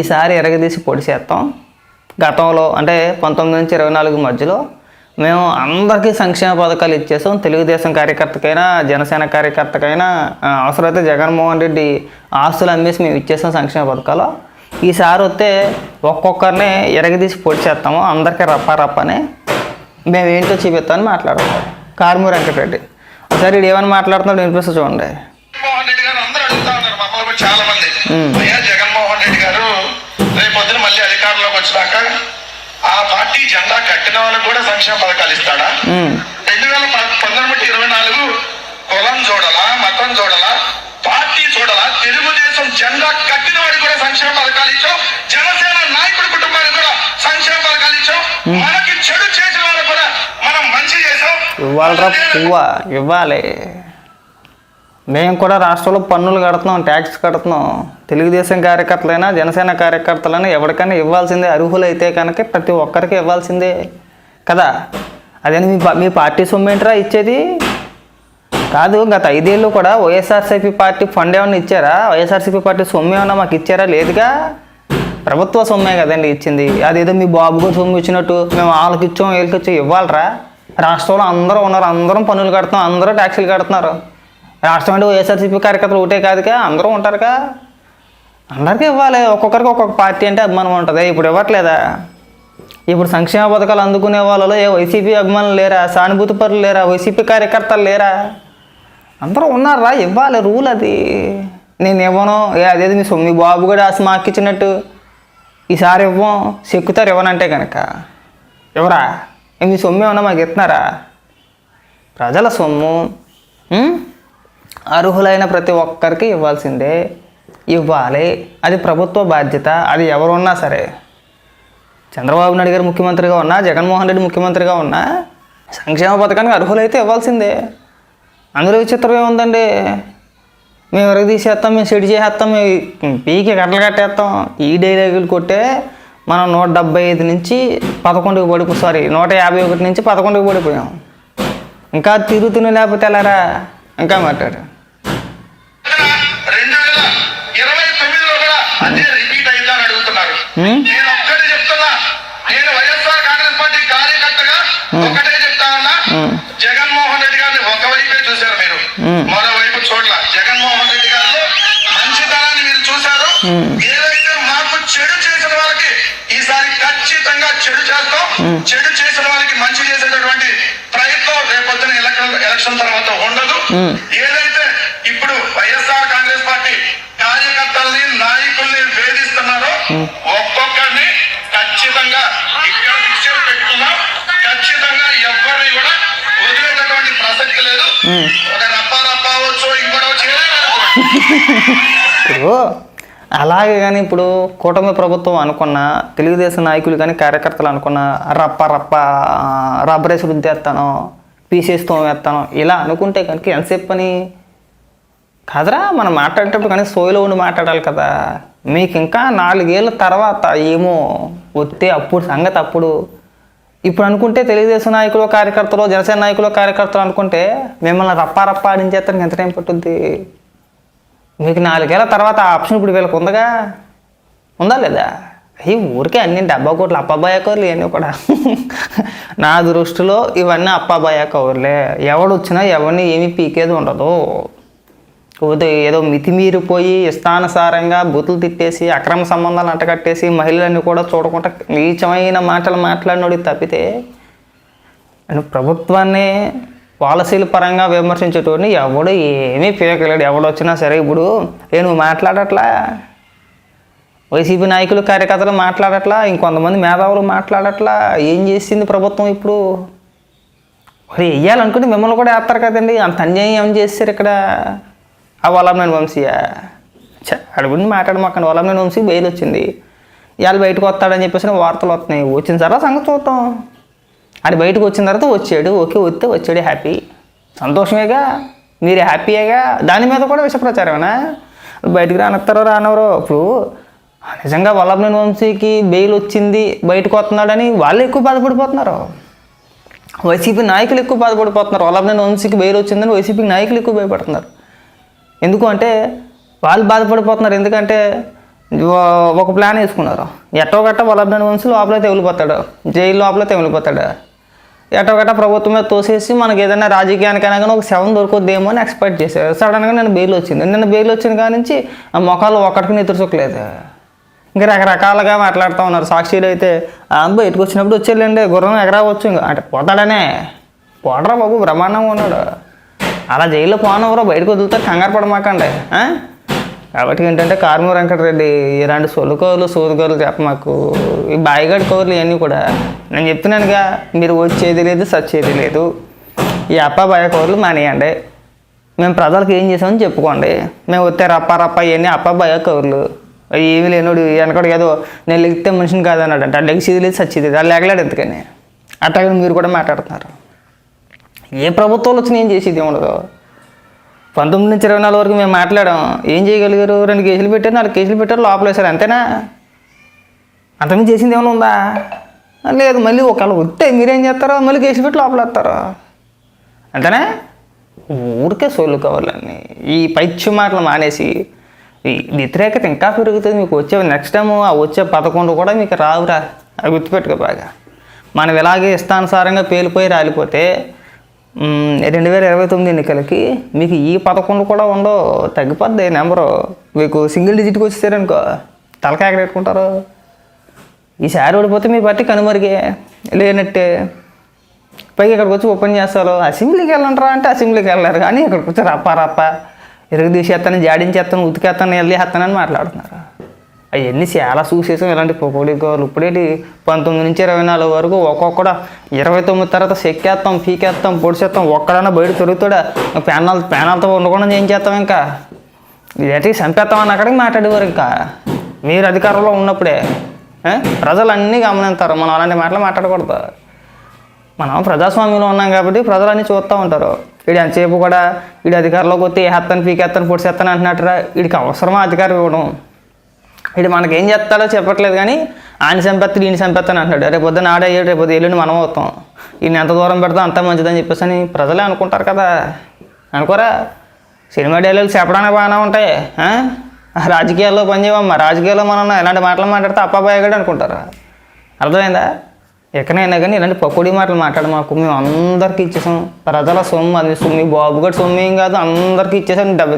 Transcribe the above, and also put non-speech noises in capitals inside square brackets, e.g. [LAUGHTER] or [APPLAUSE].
ఈసారి ఎరగదీసి పొడి చేస్తాం. గతంలో అంటే పంతొమ్మిది నుంచి ఇరవై నాలుగు మధ్యలో మేము అందరికీ సంక్షేమ పథకాలు ఇచ్చేసాం. తెలుగుదేశం కార్యకర్తకైనా జనసేన కార్యకర్తకైనా అవసరమైతే జగన్మోహన్ రెడ్డి ఆస్తులు అమ్మేసి మేము ఇచ్చేసాం సంక్షేమ పథకాలు. ఈసారి వస్తే ఒక్కొక్కరిని ఎరగదీసి పొడి చేస్తాము. అందరికీ రప్ప రప్పని. మేము ఏంటో చూపిస్తామని మాట్లాడతాం. కార్మూర్ వెంకటరెడ్డి. ఒకసారి ఏమని మాట్లాడుతున్నాడు వినిపిస్తా చూడండి గారు అందరూ అడుగుతా ఉన్నారు మమ్మల్ని కూడా చాలా మంది మ్మ్. అయ్యా జగన్మోహన్ రెడ్డి గారు రేపొద్దున మళ్ళీ అధికారంలోకి వచ్చినాక ఆ పార్టీ జెండా కట్టిన వాళ్ళకు కూడా సంక్షేమ పథకాలు ఇస్తాడా? రెండు వేల పంతొమ్మిది ఇరవై నాలుగు కులం చూడాలా మతం చూడాలా పార్టీ చూడాలా తెలుగుదేశం జెండా కట్టిన వాడికి కూడా సంక్షేమ పథకాలు ఇచ్చాం. జనసేన నాయకుడి కుటుంబానికి కూడా సంక్షేమ పథకాలు ఇచ్చాం. మనకి చెడు చేసిన వాళ్ళకు కూడా మనం మంచి చేసాం ఇవ్వాలరా పువ్వ ఇవ్వాలి. మేము కూడా రాష్ట్రంలో పన్నులు కడుతున్నాం ట్యాక్స్ కడుతున్నాం. తెలుగుదేశం కార్యకర్తలైనా జనసేన కార్యకర్తలైనా ఎవరికైనా ఇవ్వాల్సిందే అర్హులైతే కనుక ప్రతి ఒక్కరికి ఇవ్వాల్సిందే. కదా? అదే మీ మీ పార్టీ సొమ్ము ఏంట్రా ఇచ్చేది? కాదు గత ఐదేళ్ళు కూడా వైఎస్ఆర్సీపీ పార్టీ ఫండ్ ఏమన్నా ఇచ్చారా? వైఎస్ఆర్సీపీ పార్టీ సొమ్ము ఏమన్నా మాకు ఇచ్చారా? లేదుగా? ప్రభుత్వ సొమ్మే కదండి ఇచ్చింది. అదేదో మీ బాబుకు సొమ్ము ఇచ్చినట్టు మేము వాళ్ళకి ఇచ్చాం వీళ్ళకిచ్చాం ఇవ్వాలరా? రాష్ట్రంలో అందరూ ఉన్నారు అందరం పన్నులు కడుతున్నాం అందరూ ట్యాక్సీలు కడుతున్నారు. రాష్ట్రం అంటే వైఎస్ఆర్సీపీ కార్యకర్తలు ఒకటే కాదుగా అందరూ ఉంటారుగా? అందరికీ ఇవ్వాలి. ఒక్కొక్కరికి ఒక్కొక్క పార్టీ అంటే అభిమానం ఉంటుంది. ఇప్పుడు ఇవ్వట్లేదా? ఇప్పుడు సంక్షేమ పథకాలు అందుకునే వాళ్ళలో ఏ వైసీపీ అభిమానులు లేరా? సానుభూతి పరులు లేరా? వైసీపీ కార్యకర్తలు లేరా? అందరూ ఉన్నారా ఇవ్వాలి రూల్ అది. నేను ఇవ్వను ఏ అదేది మీ సొమ్మి బాబు కూడా ఆశ మాకిచ్చినట్టు ఈసారి ఇవ్వం చెక్కుతారు ఇవ్వనంటే కనుక ఎవరా? మీ సొమ్ము ఏమన్నా మాకు ఇస్తున్నారా? ప్రజల సొమ్ము అర్హులైన ప్రతి ఒక్కరికి ఇవ్వాల్సిందే. ఇవ్వాలి. అది ప్రభుత్వ బాధ్యత. అది ఎవరున్నా సరే. చంద్రబాబు నాయుడు గారు ముఖ్యమంత్రిగా ఉన్నా జగన్మోహన్ రెడ్డి ముఖ్యమంత్రిగా ఉన్నా సంక్షేమ పథకానికి అర్హులైతే ఇవ్వాల్సిందే. అందులో విచిత్రం ఏముందండి? మేము ఎవరికి తీసేస్తాం మేము సెట్ చేసేస్తాం మేము పీకి కట్టలు కట్టేస్తాం. ఈ డైలాగులు కొట్టే మనం నూట డెబ్బై ఐదు నుంచి పదకొండుకి పడిపో సారీ నూట యాభై ఒకటి నుంచి పదకొండుకి పడిపోయాం. ఇంకా తిరుగుతున్న లేకపోతే ఎలారా? ఇంకా మాట్లాడు. రెండు వేల ఇరవై తొమ్మిదిలో కూడా అదే రిపీట్ అయిందని అడుగుతున్నారు. నేను వైఎస్ఆర్ కాంగ్రెస్ పార్టీ కార్యకర్తగా ఒకటే చెప్తా ఉన్నా. జగన్మోహన్ రెడ్డి గారిని ఒకవైపే చూశారు మీరు. మరోవైపు చూడల. జగన్మోహన్ రెడ్డి గారిలో మంచితనాన్ని మీరు చూశారు. ఏదైతే మాకు చెడు చేసిన వాళ్ళకి ఈసారి ఖచ్చితంగా చెడు చేస్తాం. చెడు చేసిన వాళ్ళకి మంచి చేసేటటువంటి ప్రయత్నం రేపొద్దున ఎలక్షన్ ఎలక్షన్ తర్వాత ఉండదు. ఏదైతే ఇప్పుడు వైఎస్ఆర్ కాంగ్రెస్ పార్టీ కార్యకర్తల్ని నాయకుల్ని వేధిస్తున్నారో ఒక్కొక్కరిని ఖచ్చితంగా ఇక్కడ విషయం పెట్టుకున్నాం ఖచ్చితంగా ఎవరిని కూడా వదిలేటటువంటి ప్రసక్తి లేదు ఒక రప్ప రప్ప అవ్వచ్చు ఇంకోటి అవ్వచ్చు ఏదైనా అనుకోండి. ఇప్పుడు అలాగే కానీ ఇప్పుడు కూటమి ప్రభుత్వం అనుకున్న తెలుగుదేశం నాయకులు కానీ కార్యకర్తలు అనుకున్న రప్ప రప్ప రబ్బరేసి రుద్దేస్తాను పీసేసి తోమేస్తాను ఇలా అనుకుంటే కనుక ఎంతసేపు పని కాదరా మనం మాట్లాడేటప్పుడు కానీ సోయిలో ఉండి మాట్లాడాలి కదా. మీకు ఇంకా నాలుగేళ్ళ తర్వాత ఏమో వస్తే అప్పుడు సంగతి అప్పుడు ఇప్పుడు అనుకుంటే తెలుగుదేశం నాయకులు కార్యకర్తలు జనసేన నాయకులు కార్యకర్తలు అనుకుంటే మిమ్మల్ని రప్పా రప్ప ఆడించేస్తానికి ఎంత టైం పట్టుద్ది? మీకు నాలుగేళ్ళ తర్వాత ఆ ఆప్షన్ ఇప్పుడు వీళ్ళకి ఉందగా? ఉందా లేదా? అవి ఊరికే అన్ని డబ్బా కోట్లు అప్పాబాయ కవర్లు ఇవన్నీ కూడా. [LAUGHS] నా దృష్టిలో ఇవన్నీ అప్పాబాయ కవర్లే ఎవడు వచ్చినా ఎవరిని ఏమీ పీకేది ఉండదు. ఏదో మితిమీరిపోయి ఇష్టానుసారంగా బుతులు తిట్టేసి అక్రమ సంబంధాలు అంటకట్టేసి మహిళలన్నీ కూడా చూడకుండా నీచమైన మాటలు మాట్లాడినోడికి తప్పితే అండ్ ప్రభుత్వాన్ని పాలసీల పరంగా విమర్శించేటోడిని ఎవడు ఏమీ పీకలేడు. ఎవడు వచ్చినా సరే ఇప్పుడు ఏ నువ్వు మాట్లాడట్లా? వైసీపీ నాయకులు కార్యకర్తలు మాట్లాడట్లా? ఇంకొంతమంది మేధావులు మాట్లాడట్లా? ఏం చేసింది ప్రభుత్వం ఇప్పుడు? మరి వెయ్యాలనుకుంటే మిమ్మల్ని కూడా వేస్తారు కదండి. అంత అన్యాయం ఏం చేస్తారు ఇక్కడ. ఆ వలంనేని వంశీయా అక్కడ గురించి మాట్లాడమాకండి వలంనేని వంశీ బెయిల్ వచ్చింది ఇవాళ బయటకు వస్తాడని చెప్పేసి వార్తలు వస్తున్నాయి వచ్చిన తర్వాత సంగతి చూద్దాం. అది బయటకు వచ్చిన తర్వాత వచ్చాడు. ఓకే వస్తే వచ్చాడు హ్యాపీ. సంతోషమేగా? మీరు హ్యాపీయేగా? దాని మీద కూడా విషప్రచారమేనా? బయటకు రానిస్తారో రానవరో? ఇప్పుడు నిజంగా వల్లభనేని వంశీకి బెయిల్ వచ్చింది బయటకు వస్తున్నాడని వాళ్ళు ఎక్కువ బాధపడిపోతున్నారు. వైసీపీ నాయకులు ఎక్కువ బాధపడిపోతున్నారు. వల్లభనేని వంశీకి బెయిల్ వచ్చిందని వైసీపీ నాయకులు ఎక్కువ భయపడుతున్నారు. ఎందుకు అంటే వాళ్ళు బాధపడిపోతున్నారు. ఎందుకంటే ఒక ప్లాన్ వేసుకున్నారు. ఎట్టో గట్ట వాళ్ళ వంశీ లోపల తెగిలిపోతాడు జైలు లోపల తెగిలిపోతాడు ఎట్టో గట్ట ప్రభుత్వం మీద తోసేసి మనకి ఏదైనా రాజకీయానికైనా కానీ ఒక సెవెన్ దొరుకుద్దేమో అని ఎక్స్పెక్ట్ చేశారు. సడన్గా నేను బెయిల్ వచ్చింది. నేను బెయిల్ వచ్చిన కాడి నుంచి ఆ మొఖాలు ఒక్కడికి నిద్రచొక్కలేదు. ఇంకా రకరకాలుగా మాట్లాడుతూ ఉన్నారు. సాక్షిలు అయితే బయటకు వచ్చినప్పుడు వచ్చేళ్ళండి. గుర్రం ఎగరావచ్చు. ఇంకా అంటే పోతాడనే. పోడరా బాబు బ్రహ్మాండంగా ఉన్నాడు. అలా జైల్లో పోనవరో బయటకు వదులుతారు కంగారు పడమాకండి. కాబట్టి ఏంటంటే కార్మూర్ వెంకటరెడ్డి ఇలాంటి సొలుకోలు సోదుకోలు చెప్ప మాకు. ఈ బాయిగడ్ కోర్లు ఇవన్నీ కూడా. నేను చెప్తున్నానుగా మీరు వచ్చేది లేదు సచ్చేది లేదు. ఈ అప్ప బాయ కోర్లు మానేయండి. మేము ప్రజలకు ఏం చేసామని చెప్పుకోండి. మేము వస్తే రప్ప రప్ప ఇవన్నీ అప్ప భయ కౌర్లు ఏమీ లేనోడు వెనకడు ఏదో నేను లెగితే మనిషిని కాదన్నాడు అంటే లెగిసేది లేదు సచ్చేది లేదు. అది లేగలేడు ఎందుకని? అట్లాగే మీరు కూడా మాట్లాడుతున్నారు. ఏ ప్రభుత్వాలు వచ్చినా ఏం చేసేది ఉండదు పంతొమ్మిది నుంచి ఇరవై నాలుగు వరకు మేము మాట్లాడాం. ఏం చేయగలిగారు? రెండు కేసులు పెట్టారు నాలుగు కేసులు పెట్టారు లోపలేశారు అంతేనా? అంతమంది చేసింది ఏమైనా ఉందా? లేదు మళ్ళీ ఒకవేళ వస్తే మీరేం చేస్తారో? మళ్ళీ కేసులు పెట్టి లోపల వేస్తారో. అంతేనా? ఊరికే సోళ్ళు కావాలని ఈ పైచ్య మాటలు మానేసి ఈ వ్యతిరేకత ఇంకా పెరుగుతుంది. మీకు వచ్చే నెక్స్ట్ టైం ఆ వచ్చే పదకొండు కూడా మీకు రావురా. అవి గుర్తుపెట్టుకో బాగా. మనం ఇలాగే ఇష్టానుసారంగా పేలిపోయి రాలిపోతే రెండు వేల ఇరవై తొమ్మిది ఎన్నికలకి మీకు ఈ పదకొండు కూడా ఉండవు. తగ్గిపోద్ది నెంబరు. మీకు సింగిల్ డిజిట్కి వచ్చేసారనుకో తలకాయ ఎక్కడ ఈసారి ఓడిపోతే మీ పార్టీ కనుమరిగే. లేనట్టే. పైకి ఇక్కడికి వచ్చి ఓపెన్ చేస్తారు. అసెంబ్లీకి వెళ్ళంటారా అంటే అసెంబ్లీకి వెళ్ళారు కానీ ఇక్కడికి వచ్చి రప్ప రప్ప. ఇరుగు తీసేస్తాను జాడించేస్తాను ఉతికేస్తాను వెళ్ళేస్తానని మాట్లాడుతున్నారు. అవన్నీ చాలా చూసేసాం. ఇలాంటి పొకోడి గోలు ఇప్పుడేంటి? పంతొమ్మిది నుంచి ఇరవై నాలుగు వరకు ఒక్కొక్కడ ఇరవై తొమ్మిది తర్వాత చెక్కేస్తాం పీకేస్తాం పొడిచేస్తాం ఒక్కడన్నా బయట తిరుగుతాడా? ప్యానల్ ప్యానల్తో ఉండకుండా ఏం చేస్తాం ఇంకా? ఇదేంటి? చంపేస్తామని అక్కడికి మాట్లాడేవారు ఇంకా. మీరు అధికారంలో ఉన్నప్పుడే ప్రజలు అన్నీ గమనిస్తారు. మనం అలాంటి మాటలు మాట్లాడకూడదు. మనం ప్రజాస్వామ్యంలో ఉన్నాం కాబట్టి ప్రజలన్నీ చూస్తూ ఉంటారు. వీడు ఎంతసేపు కూడా వీడి అధికారంలోకి వస్తే ఏ హత్తని పీకేస్తాను పొడిచేస్తాను అంటున్నట్టురా. వీడికి అవసరమా అధికారం ఇవ్వడం? ఇటు మనకి ఏం చేస్తాడో చెప్పట్లేదు కానీ ఆయన సంపత్తి ఈయన అని అంటున్నాడు. రేపు పొద్దున ఆడే రేపు పొద్దు ఎల్లుండి మనం అవుతాం. ఈయన ఎంత దూరం పెడతాం అంత మంచిదని చెప్పేసి అని ప్రజలే అనుకుంటారు కదా. అనుకోరా? సినిమా డైలాగులు చెప్పడానికి బాగానే ఉంటాయి. ఆ? రాజకీయాల్లో పనిచేయమ్మా రాజకీయాల్లో మనం ఇలాంటి మాటలు మాట్లాడితే అప్పాబాయగాడు అనుకుంటారు. అర్థమైందా? ఎక్కడైనా కానీ ఇలాంటి పకోడీ మాటలు మాట్లాడు మాకు మేము అందరికీ ఇచ్చేసాం. ప్రజల సొమ్ము అది సొమ్మి బాబు సొమ్మి సొమ్ము ఏం కాదు అందరికీ ఇచ్చేసాం. డబ్బు